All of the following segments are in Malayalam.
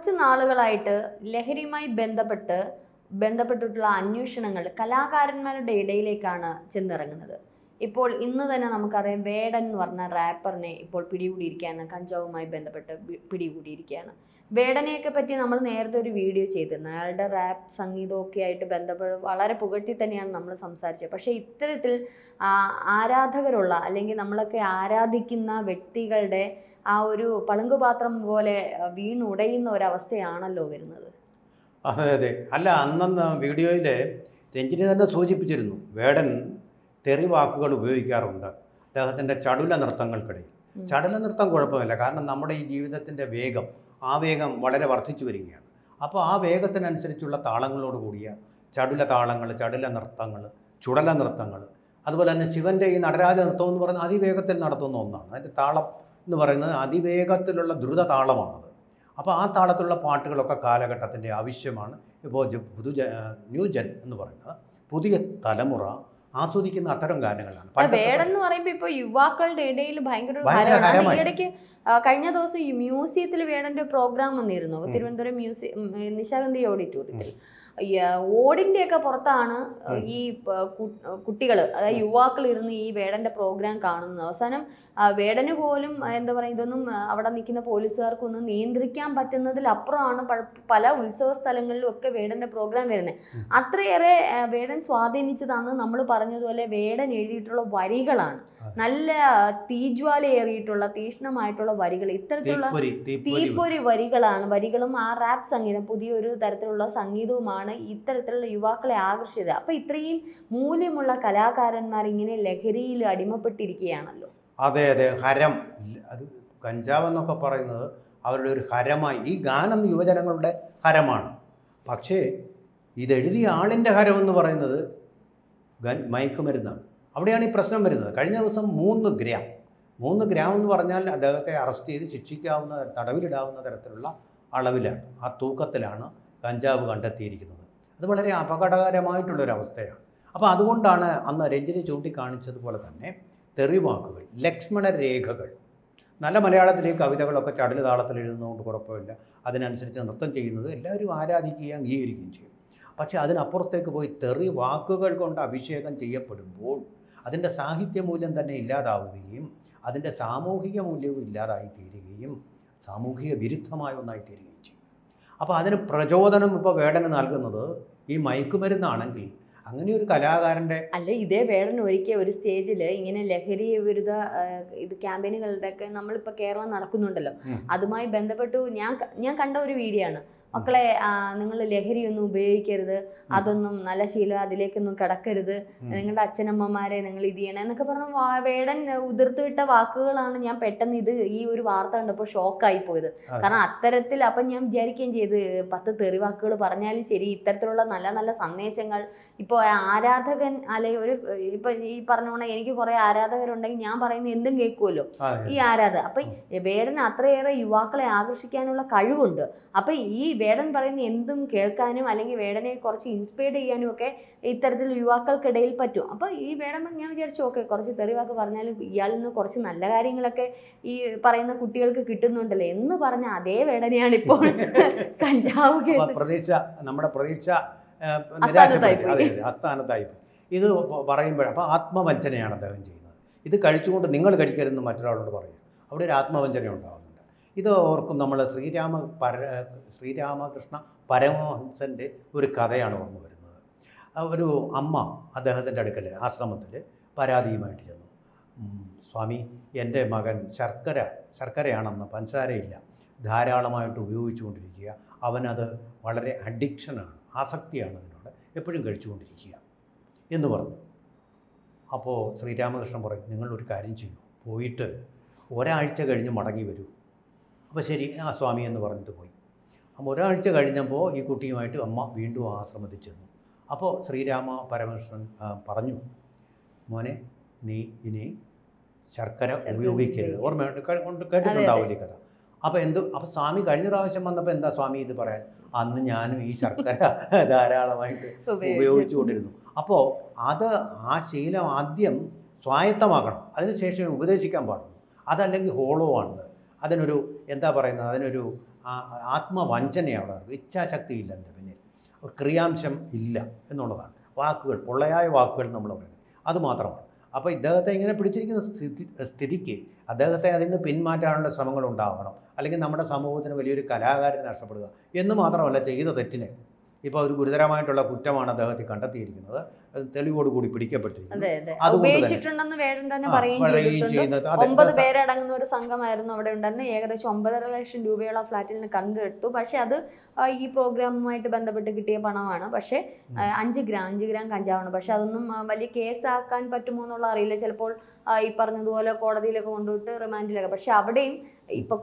കുറച്ച് നാളുകളായിട്ട് ലഹരിയുമായി ബന്ധപ്പെട്ട് ബന്ധപ്പെട്ടിട്ടുള്ള അന്വേഷണങ്ങൾ കലാകാരന്മാരുടെ ഇടയിലേക്കാണ് ചെന്നിറങ്ങുന്നത്. ഇപ്പോൾ ഇന്ന് തന്നെ നമുക്കറിയാം വേടൻ എന്ന് പറഞ്ഞ റാപ്പറിനെ ഇപ്പോൾ പിടികൂടിയിരിക്കുകയാണ് കഞ്ചാവുമായി ബന്ധപ്പെട്ട് പിടികൂടിയിരിക്കുകയാണ്. വേടനെയൊക്കെ പറ്റി നമ്മൾ നേരത്തെ ഒരു വീഡിയോ ചെയ്തിരുന്നു. അയാളുടെ റാപ്പ് സംഗീതമൊക്കെ ആയിട്ട് ബന്ധപ്പെട്ട് വളരെ പുകഴ്ത്തി തന്നെയാണ് നമ്മൾ സംസാരിച്ചത്. പക്ഷേ ഇത്തരത്തിൽ ആരാധകരുള്ള അല്ലെങ്കിൽ നമ്മളൊക്കെ ആരാധിക്കുന്ന വ്യക്തികളുടെ ആ ഒരു പളുങ്കുപാത്രം പോലെ വീണുടയുന്ന ഒരവസ്ഥയാണല്ലോ വരുന്നത്. അതെ അതെ. അല്ല അന്നന്ന് വീഡിയോയിൽ രഞ്ജിനി തന്നെ സൂചിപ്പിച്ചിരുന്നു വേടൻ തെറി വാക്കുകൾ ഉപയോഗിക്കാറുണ്ട് അദ്ദേഹത്തിന്റെ ചടുല നൃത്തങ്ങൾക്കിടയിൽ. ചടുല നൃത്തം കുഴപ്പമില്ല. കാരണം നമ്മുടെ ഈ ജീവിതത്തിന്റെ വേഗം ആ വേഗം വളരെ വർദ്ധിച്ചു വരികയാണ്. അപ്പോൾ ആ വേഗത്തിനനുസരിച്ചുള്ള താളങ്ങളോട് കൂടിയ ചടുല താളങ്ങൾ ചടുല നൃത്തങ്ങൾ ചുടല നൃത്തങ്ങൾ അതുപോലെ തന്നെ ശിവന്റെ ഈ നടരാജ നൃത്തം എന്ന് പറയുന്നത് അതിവേഗത്തിൽ നടത്തുന്ന ഒന്നാണ്. അതിന്റെ താളം എന്ന് പറയുന്നത് അതിവേഗത്തിലുള്ള ദ്രുത താളമാണത് അപ്പോൾ ആ താളത്തിലുള്ള പാട്ടുകളൊക്കെ കാലഘട്ടത്തിന്റെ ആവശ്യമാണ്. ഇപ്പോൾ പുതു ന്യൂ ജൻ എന്ന് പറയുന്നത് പുതിയ തലമുറ ആസ്വദിക്കുന്ന അത്തരം ഗാനങ്ങളാണ്. വേടെന്ന് പറയുമ്പോൾ ഇപ്പോൾ എന്ന് പറയുമ്പോ ഇപ്പൊ യുവാക്കളുടെ ഇടയിൽ ഭയങ്കര കഴിഞ്ഞ ദിവസം ഈ മ്യൂസിയത്തിൽ വേടന്റെ പ്രോഗ്രാം വന്നിരുന്നു. തിരുവനന്തപുരം മ്യൂസിയം നിശാഗന്ധി ഓഡിറ്റോറിയത്തിൽ. ആ, പുറത്താണ് ഈ കുട്ടികൾ അതായത് യുവാക്കൾ ഇരുന്ന് ഈ വേടന്റെ പ്രോഗ്രാം കാണുന്നത്. അവസാനം വേടന് പോലും എന്താ പറയുക ഇതൊന്നും അവിടെ നിൽക്കുന്ന പോലീസുകാർക്കൊന്നും നിയന്ത്രിക്കാൻ പറ്റുന്നതിലപ്പുറമാണ് പല ഉത്സവ സ്ഥലങ്ങളിലും ഒക്കെ വേടന്റെ പ്രോഗ്രാം വരുന്നത്. അത്രയേറെ വേടൻ സ്വാധീനിച്ചതാണ് നമ്മൾ പറഞ്ഞതുപോലെ വേടൻ എഴുതിയിട്ടുള്ള വരികളാണ്. നല്ല തീജ്വാലയേറിയിട്ടുള്ള തീഷ്ണമായിട്ടുള്ള വരികൾ. ഇത്തരത്തിലുള്ള തീപ്പൊരി വരികളാണ്. വരികളും ആ റാപ്പ് സംഗീതം പുതിയൊരു തരത്തിലുള്ള സംഗീതവുമാണ് ഇത്തരത്തിലുള്ള യുവാക്കളെ ആകർഷിച്ചത്. അപ്പൊ ഇത്രയും മൂല്യമുള്ള കലാകാരന്മാർ ഇങ്ങനെ ലഹരിയിൽ അടിമപ്പെട്ടിരിക്കുകയാണല്ലോ. അതെ അതെ. ഹരം. അത് കഞ്ചാവ് എന്നൊക്കെ പറയുന്നത് അവരുടെ ഒരു ഹരമായി. ഈ ഗാനം യുവജനങ്ങളുടെ ഹരമാണ്. പക്ഷേ ഇതെഴുതിയ ആളിന്റെ ഹരം എന്ന് പറയുന്നത് മയക്കുമരുന്നാണ് അവിടെയാണ് ഈ പ്രശ്നം വരുന്നത്. കഴിഞ്ഞ ദിവസം മൂന്ന് ഗ്രാം. മൂന്ന് ഗ്രാം എന്ന് പറഞ്ഞാൽ അദ്ദേഹത്തെ അറസ്റ്റ് ചെയ്ത് ശിക്ഷിക്കാവുന്ന തടവിലിടാവുന്ന തരത്തിലുള്ള അളവിലാണ്. ആ തൂക്കത്തിലാണ് കഞ്ചാവ് കണ്ടെത്തിയിരിക്കുന്നത്. അത് വളരെ അപകടകരമായിട്ടുള്ളൊരവസ്ഥയാണ്. അപ്പോൾ അതുകൊണ്ടാണ് അന്ന് രഞ്ജിനി ചൂണ്ടിക്കാണിച്ചതുപോലെ തന്നെ തെറിവാക്കുകൾ ലക്ഷ്മണ രേഖകൾ നല്ല മലയാളത്തിലെ കവിതകളൊക്കെ ചടൽ താളത്തിൽ എഴുതുന്നതുകൊണ്ട് കുഴപ്പമില്ല. അതിനനുസരിച്ച് നൃത്തം ചെയ്യുന്നത് എല്ലാവരും ആരാധിക്കുകയും അംഗീകരിക്കുകയും ചെയ്യും. പക്ഷേ അതിനപ്പുറത്തേക്ക് പോയി തെറി വാക്കുകൾ കൊണ്ട് അഭിഷേകം ചെയ്യപ്പെടുമ്പോൾ അതിന്റെ സാഹിത്യ മൂല്യം തന്നെ ഇല്ലാതാവുകയും അതിന്റെ സാമൂഹിക മൂല്യവും ഇല്ലാതായി തീരുകയും സാമൂഹിക വിരുദ്ധമായ ഒന്നായി തീരുകയും ചെയ്യും. അപ്പോൾ അതിന് പ്രചോദനം ഇപ്പോൾ വേടന് നൽകുന്നത് ഈ മയക്കുമരുന്നാണെങ്കിൽ അങ്ങനെ ഒരു കലാകാരന്റെ അല്ല ഇതേ വേടൻ ഒരിക്കൽ ഒരു സ്റ്റേജിൽ ഇങ്ങനെ ലഹരി വിരുദ്ധ ഇത് ക്യാമ്പയിനുകളുടെ ഒക്കെ നമ്മളിപ്പോൾ കേരളം നടക്കുന്നുണ്ടല്ലോ. അതുമായി ബന്ധപ്പെട്ടു ഞാൻ ഞാൻ കണ്ട ഒരു വീഡിയോ ആണ്. മക്കളെ നിങ്ങൾ ലഹരിയൊന്നും ഉപയോഗിക്കരുത്. അതൊന്നും നല്ല ശീലം അതിലേക്കൊന്നും കിടക്കരുത്. കടക്കരുത് നിങ്ങളുടെ അച്ഛനമ്മമാരെ നിങ്ങൾ ഇത് ചെയ്യണം. എന്നൊക്കെ പറഞ്ഞ വേടൻ ഉതിർത്ത് വിട്ട വാക്കുകളാണ് ഞാൻ പെട്ടെന്ന് ഇത് ഈ ഒരു വാർത്ത കണ്ടപ്പോൾ ഷോക്കായി പോയത്. കാരണം അത്തരത്തിൽ അപ്പം ഞാൻ വിചാരിക്കുകയും ചെയ്ത് പത്ത് തെറിവാക്കുകൾ പറഞ്ഞാലും ശരി ഇത്തരത്തിലുള്ള നല്ല നല്ല സന്ദേശങ്ങൾ. ഇപ്പോൾ ആരാധകൻ അല്ലെങ്കിൽ ഒരു ഇപ്പൊ ഈ പറഞ്ഞ പോലെ എനിക്ക് കുറെ ആരാധകരുണ്ടെങ്കിൽ ഞാൻ പറയുന്നത് എന്തും കേൾക്കുമല്ലോ ഈ ആരാധക അപ്പൊ വേടന് അത്രയേറെ യുവാക്കളെ ആകർഷിക്കാനുള്ള കഴിവുണ്ട്. അപ്പൊ ഈ വേടൻ പറയുന്ന എന്തും കേൾക്കാനും അല്ലെങ്കിൽ വേടനെ കുറച്ച് ഇൻസ്പയർ ചെയ്യാനും ഒക്കെ ഇത്തരത്തിൽ യുവാക്കൾക്കിടയിൽ പറ്റും. അപ്പോൾ ഈ വേടൻ ഞാൻ വിചാരിച്ചു ഓക്കെ കുറച്ച് തെറിവാക്ക് പറഞ്ഞാലും ഇയാളിൽ നിന്ന് കുറച്ച് നല്ല കാര്യങ്ങളൊക്കെ ഈ പറയുന്ന കുട്ടികൾക്ക് കിട്ടുന്നുണ്ടല്ലേ. എന്ന് പറഞ്ഞ അതേ വേടനെയാണ് ഇപ്പോൾ കഞ്ചാവ് കേസ്. പ്രതീക്ഷ നമ്മുടെ പ്രതീക്ഷ ആ, അസ്ഥാനത്തായി നിരാശപ്പെടുത്തി. അതെ അതെ ഇത് പറയുമ്പോൾ അപ്പോൾ ആത്മവഞ്ചനയാണ് അദ്ദേഹം ചെയ്യുന്നത്. ഇത് കഴിച്ചുകൊണ്ട് നിങ്ങൾ കഴിക്കരുതെന്ന് മറ്റൊരാളോട് പറയും അവിടെ ഒരു ആത്മവഞ്ചന ഉണ്ടാകുന്നുണ്ട് ഇത് ഓർക്കും നമ്മൾ ശ്രീരാമ പര ശ്രീരാമകൃഷ്ണ പരമഹംസന്റെ ഒരു കഥയാണ് ഓർമ്മ വരുന്നത്. ഒരു അമ്മ അദ്ദേഹത്തിന്റെ അടുക്കൽ ആശ്രമത്തിൽ പരാതിയുമായിട്ട് ചെന്നു. സ്വാമി എന്റെ മകൻ ശർക്കര ശർക്കരയാണെന്ന് പഞ്ചസാരയില്ല ധാരാളമായിട്ട് ഉപയോഗിച്ചുകൊണ്ടിരിക്കുക. അവനത് വളരെ അഡിക്ഷനാണ് ആസക്തിയാണ് അതിനോട് എപ്പോഴും കഴിച്ചുകൊണ്ടിരിക്കുക എന്ന് പറഞ്ഞു. അപ്പോൾ ശ്രീരാമകൃഷ്ണൻ പറയും നിങ്ങളൊരു കാര്യം ചെയ്യൂ. പോയിട്ട് ഒരാഴ്ച കഴിഞ്ഞ് മടങ്ങി വരൂ. അപ്പോൾ ശരി ആ സ്വാമി എന്ന് പറഞ്ഞിട്ട് പോയി. അപ്പോൾ ഒരാഴ്ച കഴിഞ്ഞപ്പോൾ ഈ കുട്ടിയുമായിട്ട് അമ്മ വീണ്ടും ആശ്രമത്തിൽ ചെന്നു. അപ്പോൾ ശ്രീരാമ പരമകൃഷ്ണൻ പറഞ്ഞു മോനെ നീ ഇനി ശർക്കര ഉപയോഗിക്കരുത്. ഓർമ്മയുണ്ട്? കേട്ടിട്ടുണ്ടാവില്ലേ കഥ? അപ്പോൾ എന്ത് അപ്പോൾ സ്വാമി കഴിഞ്ഞ പ്രാവശ്യം വന്നപ്പോൾ എന്താ സ്വാമി ഇത് പറയാൻ? അന്ന് ഞാനും ഈ ശർക്കര ധാരാളമായിട്ട് ഉപയോഗിച്ചു. കൊണ്ടിരുന്നു അപ്പോൾ അത് ആ ശീലം ആദ്യം സ്വായത്തമാക്കണം. അതിനുശേഷം ഉപദേശിക്കാൻ പാടുള്ളൂ. അതല്ലെങ്കിൽ ഹോളോ ആണത് അതിനൊരു എന്താ പറയുന്നത്? അതിനൊരു ആത്മവഞ്ചനയാണ് അവർക്ക് നടക്കുന്നത് ഇച്ഛാശക്തി ഇല്ല എന്റെ പിന്നിൽ ക്രിയാംശം ഇല്ല എന്നുള്ളതാണ്. വാക്കുകൾ പൊള്ളയായ വാക്കുകൾ നമ്മൾ പറയുന്നത്. അതുമാത്രമാണ് അപ്പോൾ ഇദ്ദേഹത്തെ ഇങ്ങനെ പിടിച്ചിരിക്കുന്ന സ്ഥിതി സ്ഥിതിക്ക് അദ്ദേഹത്തെ അതിൽ നിന്ന് പിന്മാറ്റാനുള്ള ശ്രമങ്ങൾ ഉണ്ടാവണം. അല്ലെങ്കിൽ നമ്മുടെ സമൂഹത്തിന് വലിയൊരു കലാകാരൻ നഷ്ടപ്പെടുക എന്ന് മാത്രമല്ല ചെയ്ത തെറ്റിന്. ഇപ്പോൾ ഒരു ഗുരുതരമായിട്ടുള്ള കുറ്റമാണ് അദ്ദേഹത്തെ കണ്ടെത്തിയിരിക്കുന്നത്. അത് തെളിവോടുകൂടി പിടിക്കപ്പെട്ടിരിക്കുന്നു. അതെ അതെ. അതുകൊണ്ട് പേരടങ്ങുന്ന ഒരു സംഘമായിരുന്നു അവിടെ ഉണ്ടായിരുന്നത്. ഏകദേശം ഒമ്പതര ലക്ഷം രൂപയുള്ള ഫ്ലാറ്റിൽ നിന്ന് കണ്ടെടുത്തു. പക്ഷെ അത് ഈ പ്രോഗ്രാമുമായിട്ട് ബന്ധപ്പെട്ട് കിട്ടിയ പണമാണ്. പക്ഷെ അഞ്ച് ഗ്രാം അഞ്ച് ഗ്രാം കഞ്ചാവാണ്. പക്ഷെ അതൊന്നും വലിയ വലിയ കേസാക്കാൻ പറ്റുമോ എന്നുള്ള അറിയില്ല. ചിലപ്പോൾ ഈ പറഞ്ഞതുപോലെ കോടതിയിലൊക്കെ കൊണ്ടുപോയിട്ട് റിമാൻഡിലൊക്കെ. പക്ഷെ അവിടെയും ഇപ്പൊ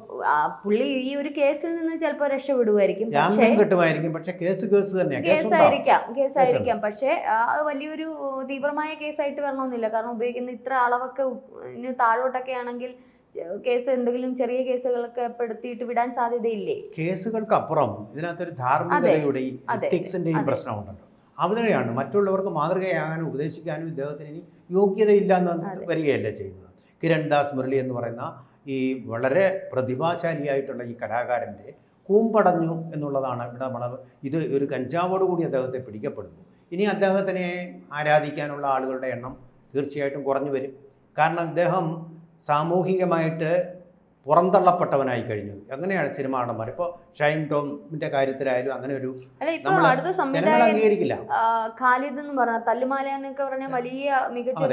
പുള്ളി ഈ ഒരു കേസിൽ നിന്ന് ചിലപ്പോൾ രക്ഷപ്പെടുമായിരിക്കും പക്ഷേ ജാമ്യം കിട്ടുമായിരിക്കും. പക്ഷെ കേസ് കേസ് തന്നെയാണ് കേസായിരിക്കാം. കേസായിരിക്കാം. പക്ഷെ അത് വലിയൊരു തീവ്രമായ കേസായിട്ട് വരണമെന്നില്ല. കാരണം ഉപയോഗിക്കുന്ന ഇത്ര അളവൊക്കെ താഴോട്ടൊക്കെ ആണെങ്കിൽ കേസ് എന്തെങ്കിലും ചെറിയ കേസുകളൊക്കെ പെടുത്തിയിട്ട് വിടാൻ സാധ്യതയില്ലേ? കേസുകൾക്ക് അപ്പുറം ഇതിനകത്തൊരു ധാർമ്മികതയുടെയും. പ്രശ്നമുണ്ടല്ലോ. അവിടെയാണ് മറ്റുള്ളവർക്ക് മാതൃകയാകാനും ഉപദേശിക്കാനും ഇദ്ദേഹത്തിന് ഇനി യോഗ്യതയില്ല എന്ന് വരികയല്ല ചെയ്യുന്നത്. കിരൺ ദാസ് മുരളി എന്ന് പറയുന്ന ഈ വളരെ പ്രതിഭാശാലിയായിട്ടുള്ള ഈ കലാകാരന്റെ കൂമ്പടഞ്ഞു എന്നുള്ളതാണ് ഇവിടെ നമ്മൾ ഇത് ഒരു കഞ്ചാവോട് കൂടി അദ്ദേഹത്തെ പിടിക്കപ്പെടുന്നു. ഇനി അദ്ദേഹത്തിനെ ആരാധിക്കാനുള്ള ആളുകളുടെ എണ്ണം തീർച്ചയായിട്ടും കുറഞ്ഞു വരും. കാരണം അദ്ദേഹം സാമൂഹികമായിട്ട് പുറന്തള്ളപ്പെട്ടവനായി കഴിഞ്ഞു. അങ്ങനെയാണ് സിനിമ നടന്മാർ ഇപ്പോൾ ഷൈൻ ടോമിന്റെ കാര്യത്തിലായാലും അങ്ങനെ ഒരു ഇപ്പൊ ജനങ്ങൾ അംഗീകരിക്കില്ല. ഖാലിദ് എന്ന് പറഞ്ഞ തല്ലുമാല എന്നൊക്കെ പറഞ്ഞ വലിയ മികച്ച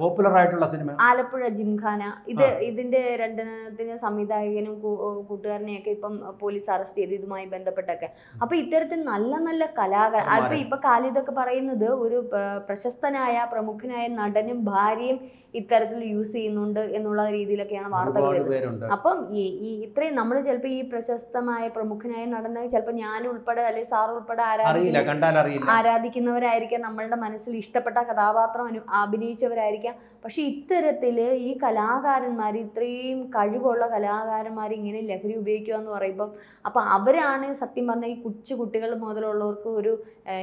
പോപ്പുലർ ആയിട്ടുള്ള സിനിമ. ആലപ്പുഴ ജിംഖാന. ഇത് ഇതിന്റെ രണ്ടെണ്ണത്തിന് സംവിധായകനും കൂട്ടുകാരനെയൊക്കെ ഇപ്പം പോലീസ് അറസ്റ്റ് ചെയ്ത് ഇതുമായി ബന്ധപ്പെട്ടൊക്കെ. അപ്പൊ ഇത്തരത്തിൽ നല്ല നല്ല കലാകാരൻ അപ്പൊ. ഇപ്പൊ ഖാലിദൊക്കെ പറയുന്നത് ഒരു പ്രശസ്തനായ പ്രമുഖനായ നടനും ഭാര്യയും ഇത്തരത്തിൽ യൂസ് ചെയ്യുന്നുണ്ട് എന്നുള്ള രീതിയിലൊക്കെയാണ് വാർത്തകൾ വരുന്നത്. അപ്പം ഈ ഇത്രയും നമ്മൾ ചിലപ്പോൾ ഈ പ്രശസ്തമായ പ്രമുഖനായ നടനെ ചിലപ്പോൾ ഞാൻ ഉൾപ്പെടെ അല്ലെങ്കിൽ സാർ ഉൾപ്പെടെ ആരാധിക്കുന്നവരായിരിക്കാം നമ്മളുടെ മനസ്സിൽ ഇഷ്ടപ്പെട്ട കഥാപാത്രം അഭിനയിച്ചവരായിരിക്കാം. പക്ഷെ ഇത്തരത്തിൽ ഈ കലാകാരന്മാർ ഇത്രയും കഴിവുള്ള കലാകാരന്മാർ ഇങ്ങനെ ലഹരി ഉപയോഗിക്കുക എന്ന് പറയുമ്പം അപ്പോൾ അവരാണ് സത്യം പറഞ്ഞാൽ ഈ കൊച്ചു കുട്ടികൾ മുതലുള്ളവർക്ക് ഒരു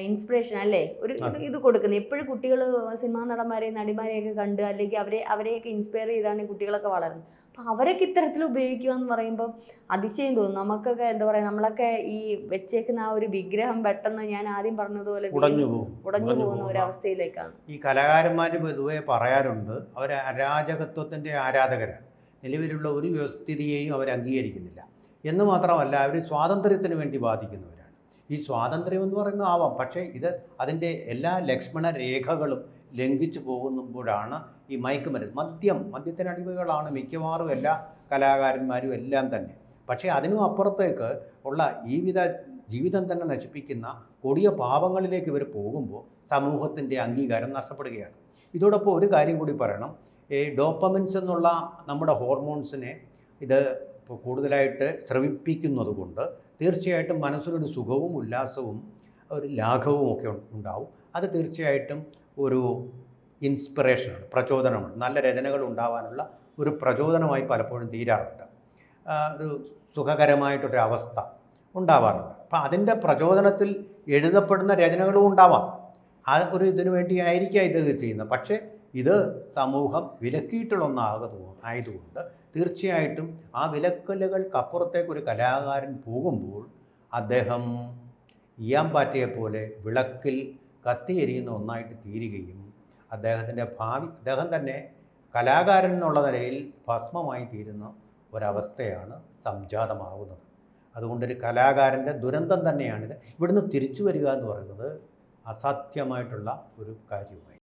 ഇൻസ്പിറേഷൻ അല്ലേ? ഒരു ഇത്. കൊടുക്കുന്നത്. എപ്പോഴും കുട്ടികൾ സിനിമാ നടന്മാരെയും നടിമാരെയൊക്കെ കണ്ട് അല്ലെങ്കിൽ അവരെ അവരെയൊക്കെ ഇൻസ്പയർ ചെയ്താണ് കുട്ടികളൊക്കെ വളരുന്നത് അപ്പം അവരൊക്കെ ഇത്തരത്തിൽ ഉപയോഗിക്കുക എന്ന് പറയുമ്പോൾ അതിശയം തോന്നും. നമുക്കൊക്കെ എന്താ പറയുക നമ്മളൊക്കെ ഈ വെച്ചേക്കുന്ന ആ ഒരു വിഗ്രഹം പെട്ടെന്ന് ഞാൻ ആദ്യം പറഞ്ഞതുപോലെ വീണ് ഉടഞ്ഞു പോകും. ഉടഞ്ഞു ഉടഞ്ഞു പോകുന്ന ഒരു അവസ്ഥയിലേക്കാണ്. ഈ കലാകാരന്മാർ പൊതുവെ പറയാറുണ്ട് അവർ അരാജകത്വത്തിന്റെ ആരാധകരാണ്. നിലവിലുള്ള ഒരു വ്യവസ്ഥിതിയെയും അവർ അംഗീകരിക്കുന്നില്ല. എന്ന് മാത്രമല്ല അവർ സ്വാതന്ത്ര്യത്തിന് വേണ്ടി ബാധിക്കുന്നവരാണ്. ഈ സ്വാതന്ത്ര്യം എന്ന് പറയുന്നത് ആവാം. പക്ഷേ ഇത് അതിന്റെ എല്ലാ ലക്ഷ്മണ രേഖകളും ലംഘിച്ചു പോകുമ്പോഴാണ് ഈ മയക്കുമരുന്ന് മദ്യം മദ്യത്തിന് അടിമകളാണ് മിക്കവാറും എല്ലാ കലാകാരന്മാരും എല്ലാം തന്നെ. പക്ഷേ അതിനും അപ്പുറത്തേക്ക് ഉള്ള ഈ ജീവിതം തന്നെ നശിപ്പിക്കുന്ന കൊടിയ പാപങ്ങളിലേക്ക് ഇവർ പോകുമ്പോൾ സമൂഹത്തിന്റെ അംഗീകാരം നഷ്ടപ്പെടുകയാണ്. ഇതോടൊപ്പം ഒരു കാര്യം കൂടി പറയണം. ഈ ഡോപ്പമിൻസ് എന്നുള്ള നമ്മുടെ ഹോർമോൺസിനെ ഇത് കൂടുതലായിട്ട് ശ്രവിപ്പിക്കുന്നത് കൊണ്ട് തീർച്ചയായിട്ടും മനസ്സിനൊരു സുഖവും ഉല്ലാസവും ഒരു ലാഘവും ഒക്കെ ഉണ്ടാവും. അത് തീർച്ചയായിട്ടും ഒരു ഇൻസ്പിറേഷനാണ് പ്രചോദനമാണ്. നല്ല രചനകൾ ഉണ്ടാവാനുള്ള ഒരു പ്രചോദനമായി പലപ്പോഴും തീരാറുണ്ട്. ഒരു സുഖകരമായിട്ടൊരു അവസ്ഥ ഉണ്ടാവാറുണ്ട്. അപ്പം അതിന്റെ പ്രചോദനത്തിൽ എഴുതപ്പെടുന്ന രചനകളും ഉണ്ടാവാം. ആ ഒരു ഇതിനു വേണ്ടി ആയിരിക്കാം ഇത് ചെയ്യുന്നത്. പക്ഷേ ഇത് സമൂഹം വിലക്കിയിട്ടുള്ള ആയതുകൊണ്ട് തീർച്ചയായിട്ടും ആ വിലക്കലുകൾക്കപ്പുറത്തേക്ക് ഒരു കലാകാരൻ പോകുമ്പോൾ അദ്ദേഹം ഇയാമ്പാറ്റയെ പോലെ വിളക്കിൽ കത്തിയെരിയുന്ന ഒന്നായിട്ട് തീരുകയും അദ്ദേഹത്തിന്റെ ഭാവി അദ്ദേഹം തന്നെ കലാകാരൻ എന്നുള്ള നിലയിൽ ഭസ്മമായി തീരുന്ന ഒരവസ്ഥയാണ് സംജാതമാകുന്നത് അതുകൊണ്ടൊരു കലാകാരന്റെ ദുരന്തം തന്നെയാണിത്. ഇവിടുന്ന് തിരിച്ചു വരിക എന്ന് പറയുന്നത് അസാധ്യമായിട്ടുള്ള ഒരു കാര്യമായി